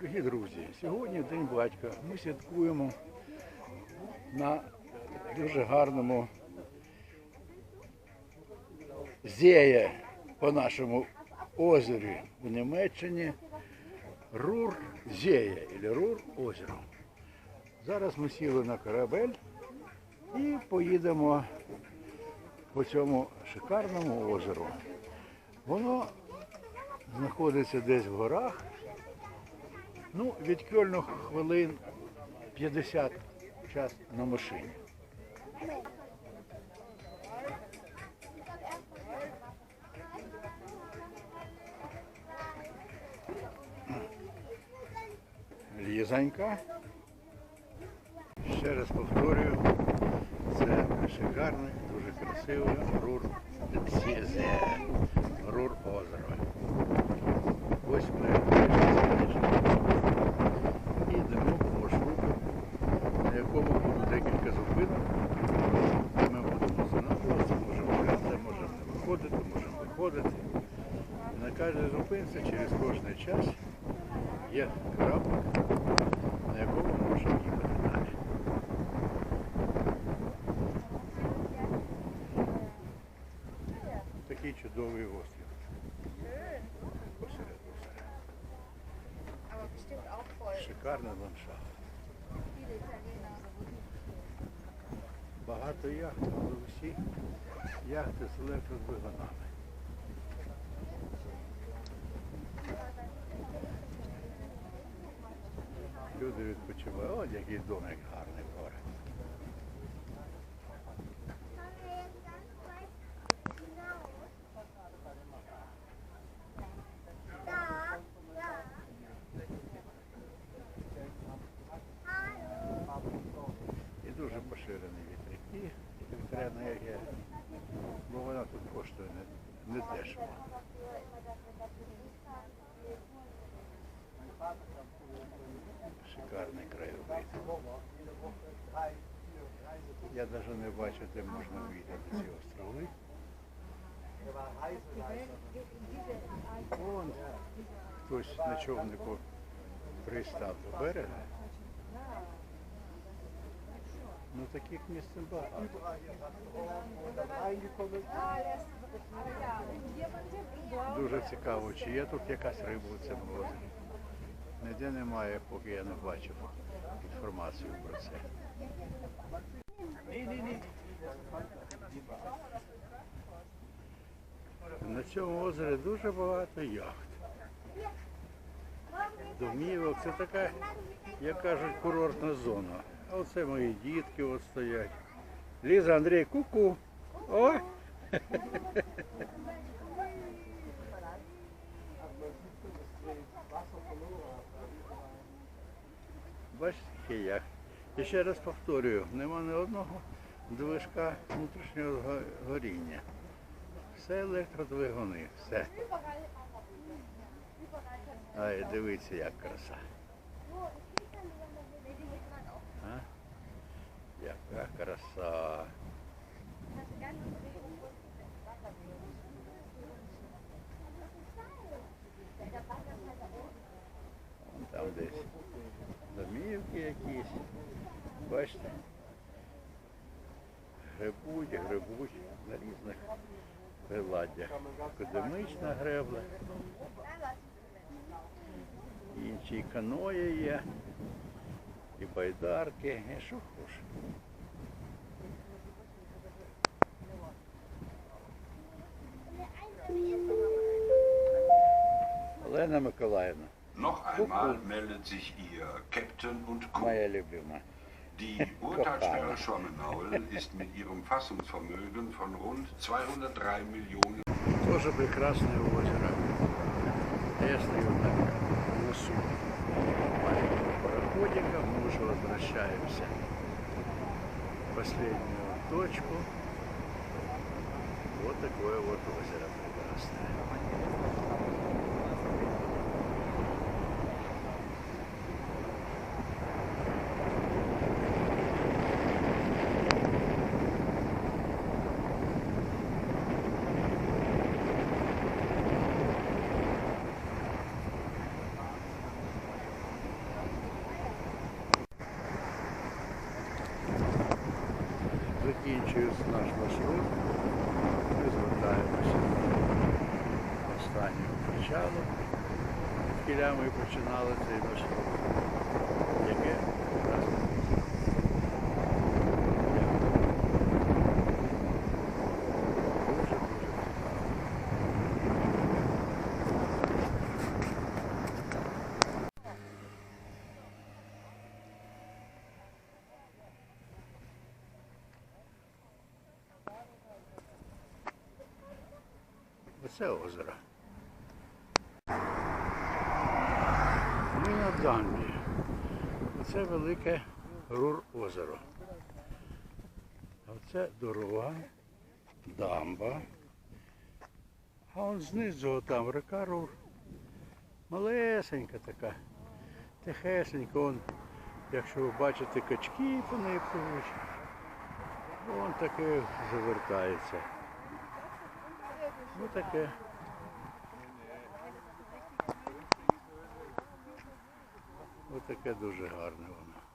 Дорогі друзі, сьогодні День батька. Ми святкуємо на дуже гарному зеє по нашому озері в Німеччині Рур Зеє, або Рур озеро. Зараз ми сіли на корабель і поїдемо по цьому шикарному озеру. Воно знаходиться десь в горах. Ну, від Кьольну хвилин 50 час на машині. Лізанька. Ще раз повторюю, це шикарний, дуже красивий рур рур озеро. Ось ми і йдемо по маршруту, на якому буде декілька зупинок. де Ми будемо занадуватися, можемо гуляти, можемо не виходити, можемо. І на кожній зупинці через кожний час є крапок, на якому можемо їхати далі. Такий чудовий острів посеред voll. Шикарний ландшафт. Багато яхт, але всі яхти з електродвигунами. Люди відпочивають. О, який домик гарний поряд. Не, дешево. Шикарний краєвид. Я навіть не бачу, де можна вийти ці острови. Вон хтось на човнику пристав до берега. Ну таких місць багато. Дуже цікаво, чи є тут якась риба у цьому озері. Ніде немає, поки я не бачив інформацію про це. На цьому озері дуже багато яхт. Домівок, це така, як кажуть, курортна зона. А оце мої дітки от стоять. Ліза, Андрій, ку-ку. О! Бачите, яхт. І ще раз повторюю, нема ні одного движка внутрішнього горіння. Все електродвигуни, все. Ай, дивіться, як краса. Яка краса. Там десь домівки якісь. Бачите? Грибуть, грибуть на різних приладдях. Академична гребля. Інші каної є, і байдарки, і що хоч. Олена Миколаївна, Noch einmal meldet sich Ihr Captain und Co. моя любима. Die Urtalsperre Schommenaul ist mit ihrem Fassungsvermögen von rund 203 Millionen Тоже прекрасное озеро. Я стою на носу Маленького мы уже возвращаемся в последнюю точку. Вот такое вот озеро прекрасное. Закінчується наш маршрут. Ми звертаємося до останнього причалу. Кіля ми починали цей маршрут. Оце озеро. Ми на дамбі. Оце велике Рур озеро. А Оце дорога, дамба. А он знизу там река Рур. Малесенька така. Тихесенька. Он, якщо ви бачите качки по неї. Вон таке завертається. Ну таке. Ось таке дуже гарне воно.